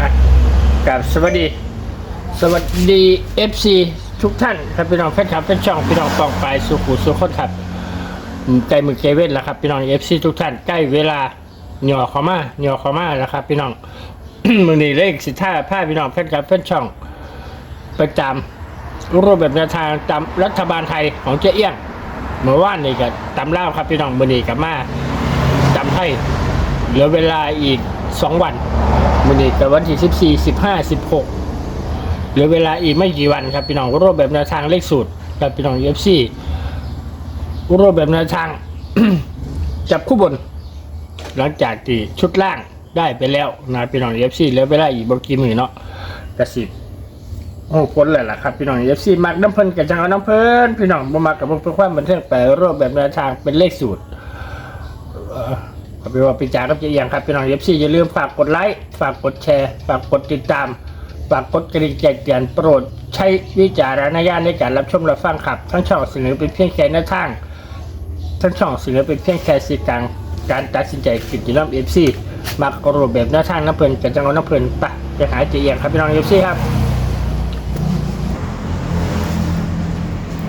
อะกับสวัสดี สวัสดี FC ทุกท่านครับพี่น้องแฟนคลับแฟนช่องพี่น้องปองปลายสุขุสุขคนครับใกล้มือเกเว่นแล้วครับพี่น้อง FC ทุกท่านใกล้เวลาหนียวเขามาหนียวเขามาแล้วครับพี่น้อง มือนี้เลขสิท่าผ้าพี่น้องแฟนคลับแฟนช่องประจำรูปแบบแนวทางตามรัฐบาลไทยของเจ๊เอี้ยงเมื่อวานนี่ก็ตำเล่าวครับพี่น้องมือนี้กับมาจำไทยเหลือเวลาอีกสองวัน มือนี้กับวันที่สิบสี่สิบห้าสิบหกเหลือเวลาอีกไม่กี่วันครับพี่น้องรูปแบบแนวทางเลขสูตรครับพี่น้องเอฟซีรูปแบบแนวทาง จับคู่บน หลังจากที่ชุดล่างได้ไปแล้วนะพี่น้องเอฟซีเหลือเวลาอีกบกี่มือเนาะกระสิบโอ้พ้นแล้วล่ะครับพี่น้องเอฟซีมักน้ำเพลินกับจังเอาน้ำเพลินพี่น้องบ่มักกับเพื่อความบันเทิงไปรูปแบบแนวทางเป็นเลขสูตร เอ่อขอไปว่าพิจารณาเจียงครับพี่น้องเอฟซีอย่าลืมฝากกดไลค์ฝากกดแชร์ ฝากกดติดตาม ฝากกดกระดิ่งแจ้งเตือนโปรด ใช้วิจารณญาณในการรับชมรับฟังครับทั้งช่องเสนอเป็นเพียงแค่หน้าทางทั้งช่องเสนอเป็นเพียงแค่สื่อกลางการตัดสินใจกิจลัมเอฟซีมักรูปแบบหน้าทางน้ำเพลินกับจังหวะน้ำเพลินปะจะหายเจียงครับพี่น้องเอฟซีครับ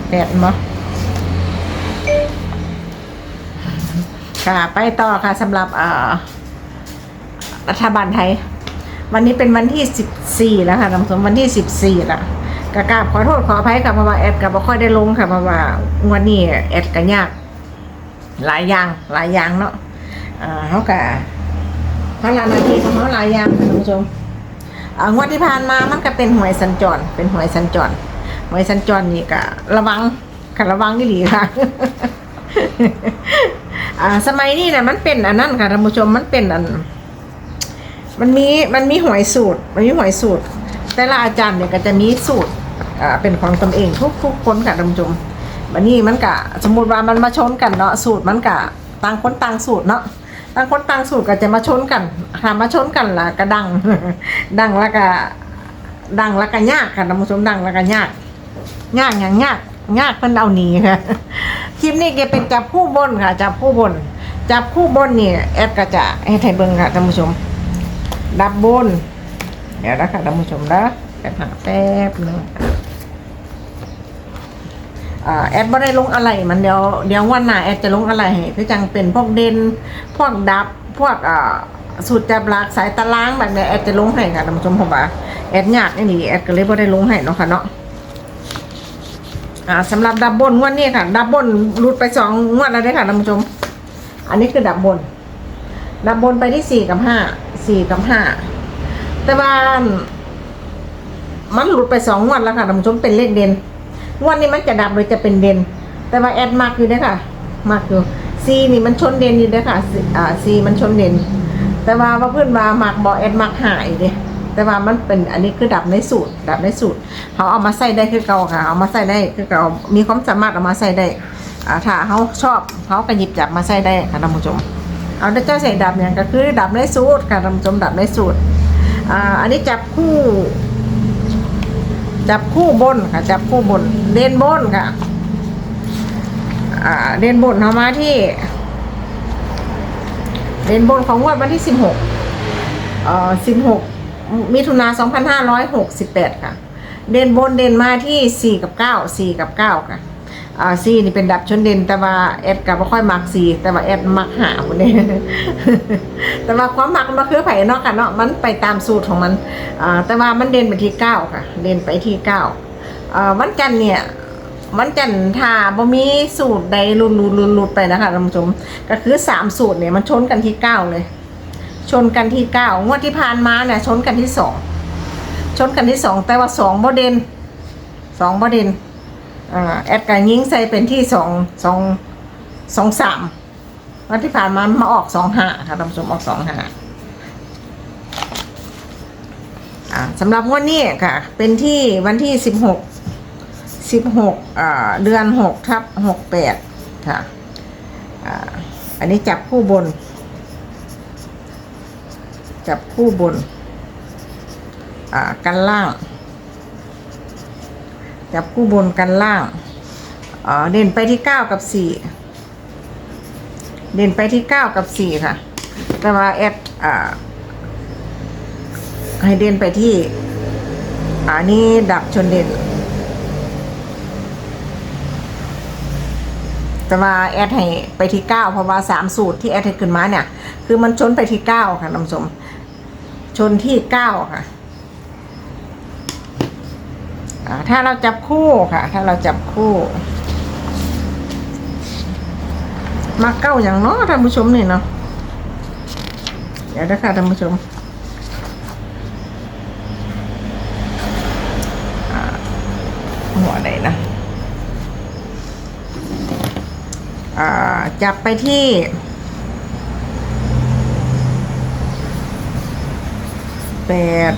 แปดมั้ ค่ะไปต่อค่ะสำหรับรัฐบาลไทย วันนี้เป็นวันที่สิบสี่แล้วค่ะท่านผู้ชมวันที่สิบสี่ละกราบขอโทษขออภัยค่ะเพราว่าแอดกับบ่ค่อยได้ลงค่ะเพราว่างวันนี้แอดก็ยาก หลายอย่างหลายอย่างเนาะอ่าเขากะพลานาทีของเขาหลายอย่างค่ะท่านผู้ชมอ่างวดที่ผ่านมามันก็เป็นหวยสัญจร เป็นหวยสัญจรหวยสัญจรนี่ก็ระวังค่ะระวังนี่หลีค่ะ อ่า สมัยนี้นะมันเป็นอันนั้นค่ะท่านผู้ชมมันเป็นอัน มันมีมันมีหวยสูตร มันมีหวยสูตร แต่ละอาจารย์เนี่ยก็จะมีสูตร อ่า เป็นของตนเองทุกทุกคนค่ะท่านผู้ชมวันนี้มันกะสมมติว่ามันมาชนกันเนาะสูตรมันกะต่างคนต่างสูตรเนาะต่างคนต่างสูตรก็จะมาชนกันถ้ามาชนกันล่ะก็ดัง ดังแล้วก็ดังแล้วก็ยากค่ะท่านผู้ชมดังแล้วก็ยากยากอย่างยาก ยากเพิ่นเอาหนีค่ะคลิปนี้แกเป็นจับคู่บนค่ะ จับคู่บน จับคู่บนนี่แอดก็จะให้ไทยเบิงค่ะท่านผู้ชม ดับบน เดี๋ยวนะคะท่านผู้ชมนะแป๊บหาแป๊บนึงแอดไม่ได้ลงอะไรมันเดี๋ยวเดี๋ยววันหน้าแอดจะลงอะไรให้คือจังเป็นพวกเด่นพวกดับพวกอ่าสูตรจับหลักสายตารางแบบเนี้ยแอดจะลงให้ค่ะท่านผู้ชมผมว่าแอดยากนี่แอดก็เลยไม่ได้ลงให้เนาะค่ะเนาะ อ่าสำหรับดับบนงวดนี้ค่ะ ดับบนรุดไปสองงวดแล้วได้อค่ะท่านผู้ชม อันนี้คือดับบน ดับบนไปที่สี่กับห้าสี่กับห้าแต่ว่ามันหลุดไปสองงวดแล้วค่ะท่านผู้ชมเป็นเลขเด่นงวดนี้มันจะดับหรือจะเป็นเด่นแต่ว่าแอดมากอยู่เด้อค่ะมากอยู่ซีนี่มันชนเด่นอยู่เด้อค่ะ C อ่าซีมันชนเด่นแต่ว่าว่าเพื่อนมามักบอแอดมักหายเด้ แต่ว่ามันเป็นอันนี้คือดับในสูตร ดับในสูตรเขาเอามาใส่ได้คือเก่าค่ะ เอามาใส่ได้คือเก่ามีความสามารถเอามาใส่ได้อ่าถ้าเขาชอบเขาก็หยิบจับมาใส่ได้ค่ะท่านผู้ชม เอาเจ้าใส่ดับเนี่ยก็คือดับในสูตรค่ะท่านผู้ชมดับในสูตรอ่าอันนี้จับคู่จับคู่บนค่ะ จับคู่บนเด่นบนค่ะอ่าเด่นบนเอามาที่เด่นบนของงวดวันที่สิบหกเอ่อสิบหก มิถุนาสองพันห้าร้อยหกสิบแปดค่ะ เด่นบนเด่นมาที่สี่กับเก้าสี่กับเก้าค่ะอ่าสี่นี่เป็นดับชนเด่นแต่ว่าแอดกับไม่ค่อยมักสี่แต่ว่าแอดมักหาคนนี้แต่ว่าความมักมันคือไผ่เนาะค่ะเนาะมันไปตามสูตรของมันอ่าแต่ว่ามันเด่นไปที่เก้าค่ะ เด่นไปที่เก้าอ่าวันจันทร์เนี่ยวันจันทร์ถ้าบ่มีสูตรใดหลุดหลุดหลุดหลุดไปนะคะท่านผู้ชมก็คือสามสูตรเนี่ยมันชนกันที่เก้าเลย ชนกันที่เก้างวดที่ผ่านมาเนี่ยชนกันที่สองชนกันที่สองแต่ว่าสองบ่เด่นสองบ่เด่นแอดการยิงใส่เป็นที่สองสองสองสามวันที่ผ่านมามาออกสองห้าค่ะท่านผู้ชมออกสองห้าอ่าสำหรับงวดนี้ค่ะ เป็นที่วันที่สิบหกสิบหกเดือนหกทับหกแปดค่ะอันนี้จับคู่บน จับคู่บน อ่า กันล่าง จับคู่บนกันล่างอ่าเด่นไปที่เก้ากับสี่เด่นไปที่เก้ากับสี่ค่ะ แต่ว่าแอดอ่าให้เด่นไปที่อันนี้ดับชนเด่น แต่ว่าแอดให้ไปที่เก้าเพราะว่าสามสูตรที่แอดให้ขึ้นมาเนี่ย คือมันชนไปที่เก้าค่ะท่านผู้ชมชนที่เก้าค่ะถ้าเราจับคู่ค่ะ ถ้าเราจับคู่ มาเก้าอย่างเนาะท่านผู้ชมนี่เนาะเดี๋ยวนะคะท่านผู้ชมอ่าหัวไหนนะ อ่า จับไปที่แปด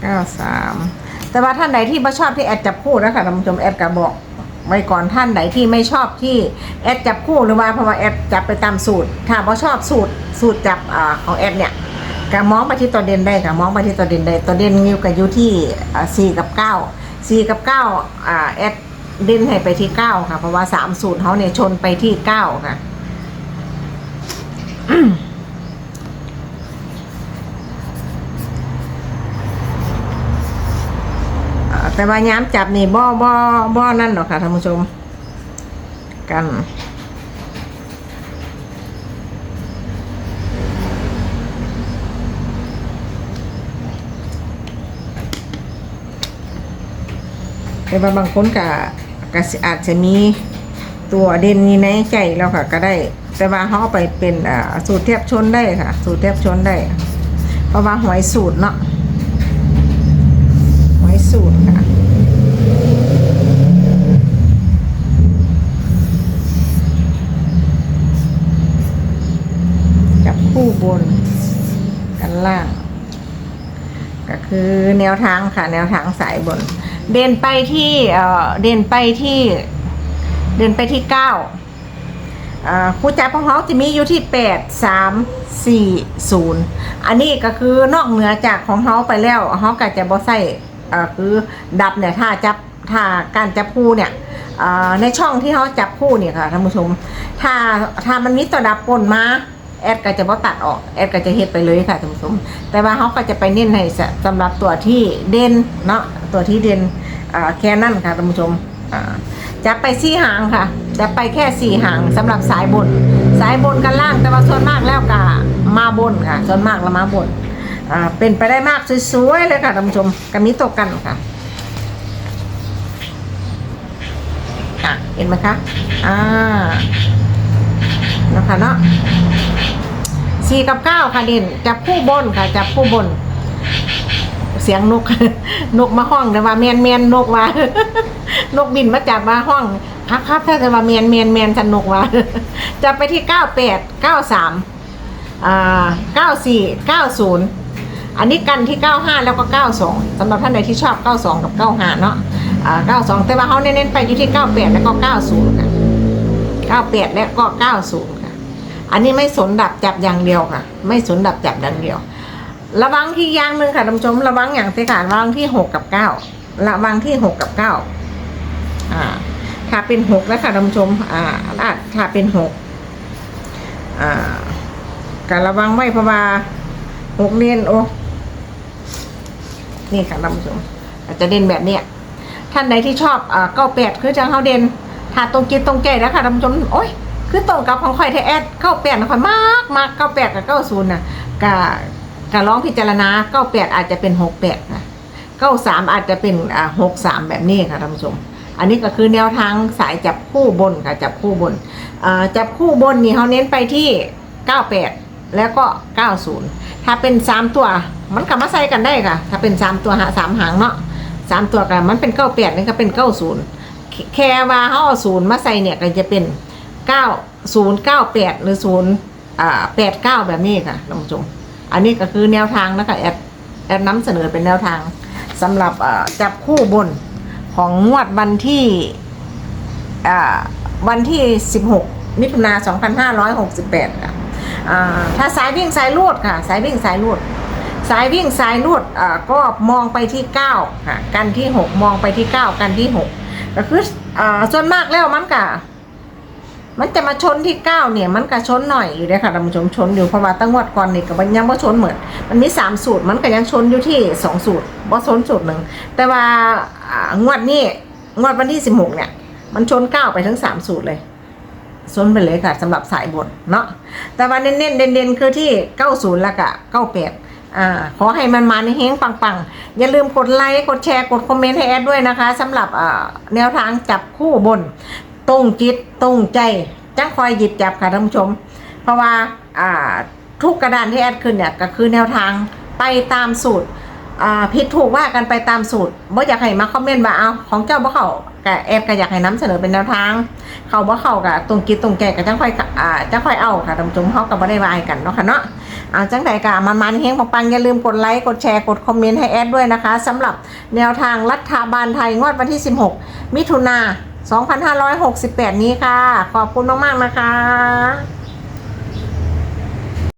เก้าสามแต่ว่าท่านใดที่ไม่ชอบที่แอดจับคู่นะคะท่านผู้ชมแอดก็บอกไว้ก่อนท่านไหนที่ไม่ชอบที่แอดจับคู่หรือว่าเพราะว่าแอดจับไปตามสูตร ถ้าไม่ชอบสูตรสูตรจับอของแอดเนี่ยก็มองไปที่ตัวเด่นได้ค่ะมองไปที่ตัวเด่นได้ตัวเด่นนิ้วกับอยู่ที่สี่กับเก้าสี่กับเก้าแอด เด่นให้ไปที่เก้าค่ะ เพราะว่าสามสูตรเขาเนี่ยชนไปที่เก้าค่ะแต่ว่าย้ำจับนี่บ่บ่บ่นั่นหรอกค่ะท่านผู้ชม กันแต่ว่าบางคนก็ ก็อาจจะมีตัวเด่นนี้ในใจแล้วค่ะ ก็ได้ แต่ว่าเขาเอาไปเป็นสูตรเทียบชนได้ค่ะ สูตรเทียบชนได้ เพราะว่าหวยสูตรเนาะหวยสูตรค่ะจับคู่บนกันล่าง ก็คือแนวทางค่ะ แนวทางสายบน เด่นไปที่เอ่อเด่นไปที่ เด่นไปที่เก้าอ่าคู่จับของเขาจะมีอยู่ที่แปดสามสี่ศูนย์อันนี้ก็คือนอกเหนือจากของเขาไปแล้วเขาก็จะบ่ใส่อ่าคือดับเนี่ยถ้าจับถ้าการจับคู่เนี่ยอ่าในช่องที่เขาจับคู่เนี่ยค่ะท่านผู้ชม ถ้าถ้ามันมีตัวดับปนมา แอดก็จะบ่ตัดออกแอดก็จะเฮ็ดไปเลยค่ะท่านผู้ชมแต่ว่าเขาก็จะไปเน้นให้สำหรับตัวที่เด่นเนาะตัวที่เด่นแค่นั้นค่ะท่านผู้ชมจะไปสี่หางค่ะจะไปแค่สี่หางสำหรับสายบน สายบนกันล่างแต่ว่าส่วนมากแล้วก็มาบนค่ะ ส่วนมากแล้วมาบนเป็นไปได้มากสวยๆเลยค่ะท่านผู้ชมกันนี้ตกกันค่ะอะเห็นไหมคะ อ่า นะคะเนาะ สี่กับเก้าค่ะเด่นจับคู่บนค่ะจับคู่บน เสียงนก นกมาห้องแต่ว่าเมียนเมียนนกว่า นกบินมาจากมาห้องครับครับถ้าจะว่าเมียนเมียนเมียนฉันนกว่าจับไปที่เก้าแปดเก้าสามอ่าเก้าสี่เก้าศูนย์อันนี้กันที่เก้าห้าแล้วก็เก้าสองสำหรับท่านใดที่ชอบเก้าสองกับเก้าห้าเนาะอ่าเก้าสองแต่ว่าเขาเน้นๆไปอยู่ที่เก้าแปดแล้วก็เก้าศูนย์ค่ะเก้าแปดแล้วก็เก้าศูนย์ อันนี้ไม่สนดับจับอย่างเดียวค่ะ ไม่สนดับจับอย่างเดียว ระวังที่อย่างหนึ่งค่ะท่านผู้ชมระวังอย่างที่ขาดระวังที่หกกับเก้าระวังที่หกกับเก้าอ่า ถ้าเป็นหกแล้วค่ะท่านผู้ชม อ่าถ้าเป็นหกอ่าการระวังไว้เพราะว่าหกเรียนโอ้นี่ค่ะท่านผู้ชมอาจจะเด่นแบบเนี้ยท่านใดที่ชอบอ่าเก้าแปดคือจังเขาเด่นถ้าตรงจิตตรงใจแล้วค่ะท่านผู้ชมโอ้ย คือตรงกับของข่อยไทยแอดเก้าแปดนะข่อยมากมากเก้าแปดกับเก้าศูนย์น่ะกะกะร้องพิจารณาเก้าแปดอาจจะเป็นหกแปดนะเก้าสามอาจจะเป็นอ่าหกสามแบบนี้ค่ะท่านผู้ชมอันนี้ก็คือแนวทางสายจับคู่บนค่ะจับคู่บนอ่าจับคู่บนนี่เขาเน้นไปที่เก้าแปดแล้วก็เก้าศูนย์ถ้าเป็นสามตัวมันกลับมาใส่กันได้ค่ะ ถ้าเป็นสามตัวหาสามหางเนาะสามตัวกันมันเป็นเก้าแปดนี่ก็เป็นเก้าศูนย์แค่ว่าเขาเอาศูนย์มาใส่เนี่ยก็จะเป็น เก้าศูนย์เก้าแปดหรือศูนย์แปดเก้าแบบนี้ค่ะท่านผู้ชมอันนี้ก็คือแนวทางนะคะแอดแอดน้ำเสนอเป็นแนวทางสำหรับจับคู่บนของงวดวันที่วันที่ 16 มิถุนา 2568 ค่ะถ้าสายวิ่งสายลูดค่ะ สายวิ่งสายลูด สายวิ่งสายลูดก็มองไปที่ 9 ค่ะ กันที่ 6 มองไปที่ 9 กันที่ 6 ก็คืออส่วนมากแล้วมันกะ มันจะมาชนที่เก้าเนี่ยมันก็ชนหน่อยอยู่เลยค่ะท่านผู้ชมชนอยู่เพราะว่าตั้งงวดก่อนนี่ก็มันยังว่าชนเหมือนมันมีสามสูตรมันก็ยังชนอยู่ที่สองสูตรว่าชนสูตรหนึ่งแต่ว่างวดนี้งวดวันที่สิบหกเนี่ย มันชนเก้าไปทั้งสามสูตรเลยชนไปเลยค่ะสำหรับสายบนเนาะแต่ว่าเน้นๆเด่นๆคือที่เก้าศูนย์แล้วก็เก้าแปดอ่าขอให้มันมาในเฮงปังๆ อย่าลืมกดไลค์กดแชร์กดคอมเมนต์ให้แอดด้วยนะคะสำหรับแนวทางจับคู่บน ตรงจิตตรงใจจังคอยหยิบจับค่ะท่านผู้ชม เพราะว่าอ่าทุกกระดานที่แอดขึ้นเนี่ยก็คือแนวทางไปตามสูตรผิดถูกว่ากันไปตามสูตรบ่อยากให้มาคอมเมนต์ว่าเอาของเจ้าบ่เขากับแอดก็อยากให้น้ำเสนอเป็นแนวทาง เขาบ่เขากับตรงกิจตรงใจกับจังค่อยอ่าจังค่อยเอาค่ะท่านผู้ชมเขาก็บ่ได้วายกันเนาะค่ะเนาะเอาจังใดก็มันมันเฮงปังๆอย่าลืมกดไลค์กดแชร์กดคอมเมนต์ให้แอดด้วยนะคะสำหรับแนวทางรัฐบาลไทยงวดวันที่ 16 มิถุนา 2568 นี้ค่ะ ขอบคุณมาก ๆ นะคะ